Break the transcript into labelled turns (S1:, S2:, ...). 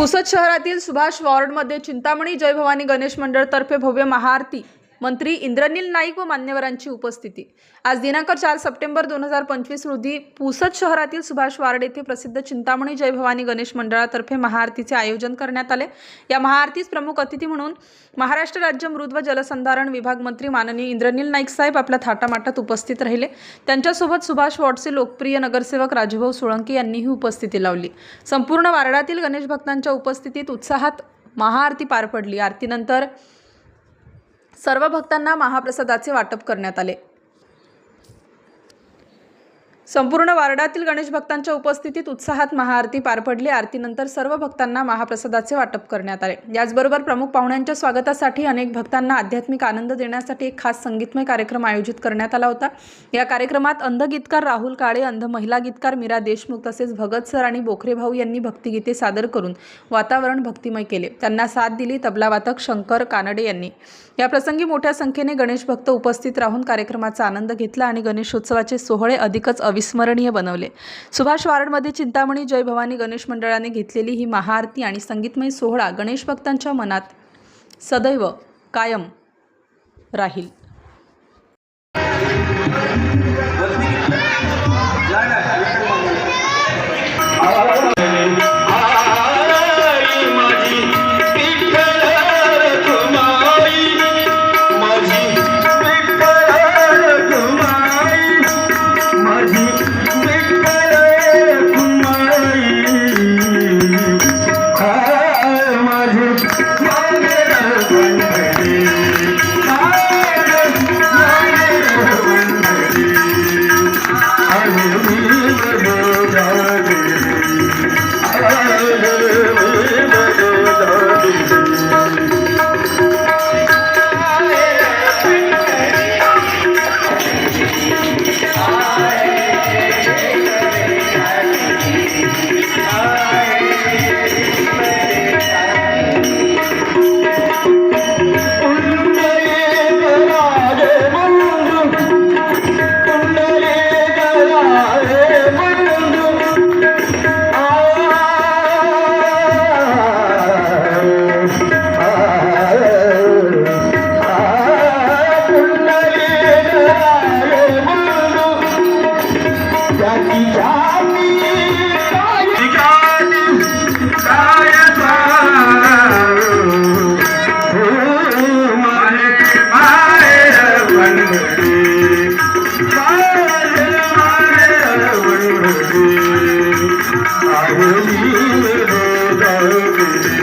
S1: पुसद शहरातील सुभाष वॉर्डमध्ये चिंतामणी जय भवानी गणेश मंडळतर्फे भव्य महाआरती मंत्री इंद्रनील नाईक व मान्यवरांची उपस्थिती. आज दिनांक चार सप्टेंबर दोन हजार पंचवीस रोजी पुसद शहरातील सुभाष वार्ड येथे प्रसिद्ध चिंतामणी जय भवानी गणेश मंडळातर्फे महाआरतीचे आयोजन करण्यात आले. या महाआरतीस प्रमुख अतिथी म्हणून महाराष्ट्र राज्य मृद व जलसंधारण विभाग मंत्री माननीय इंद्रनील नाईक साहेब आपल्या थाटामाटात उपस्थित राहिले. त्यांच्यासोबत सुभाष वॉर्डचे लोकप्रिय नगरसेवक राजभाऊ सोळंकी यांनीही उपस्थिती लावली. संपूर्ण वार्डातील गणेश भक्तांच्या उपस्थितीत उत्साहात महाआरती पार पडली. आरतीनंतर सर्व भक्तांना महाप्रसादाचे वाटप करण्यात आले. संपूर्ण वार्डातील गणेश भक्तांच्या उपस्थितीत उत्साहात महाआरती पार पडली. आरतीनंतर सर्व भक्तांना महाप्रसादाचे वाटप करण्यात आले. याचबरोबर प्रमुख पाहुण्यांच्या स्वागतासाठी अनेक भक्तांना आध्यात्मिक आनंद देण्यासाठी एक खास संगीतमय कार्यक्रम आयोजित करण्यात आला होता. या कार्यक्रमात अंध गीतकार राहुल काळे अंध महिला गीतकार मीरा देशमुख तसेच भगत सर आणि बोखरे भाऊ यांनी भक्तिगीते सादर करून वातावरण भक्तिमय केले. त्यांना साथ दिली तबलावादक शंकर कानडे यांनी. या प्रसंगी मोठ्या संख्येने गणेश भक्त उपस्थित राहून कार्यक्रमाचा आनंद घेतला आणि गणेशोत्सवाचे सोहळे अधिकच अविस्मरणीय बनवले. सुभाष वार्डमध्ये चिंतामणी जय भवानी गणेश मंडळाने घेतलेली ही महाआरती आणि संगीतमय सोहळा गणेश भक्तांच्या मनात सदैव कायम राहील.
S2: Thank you.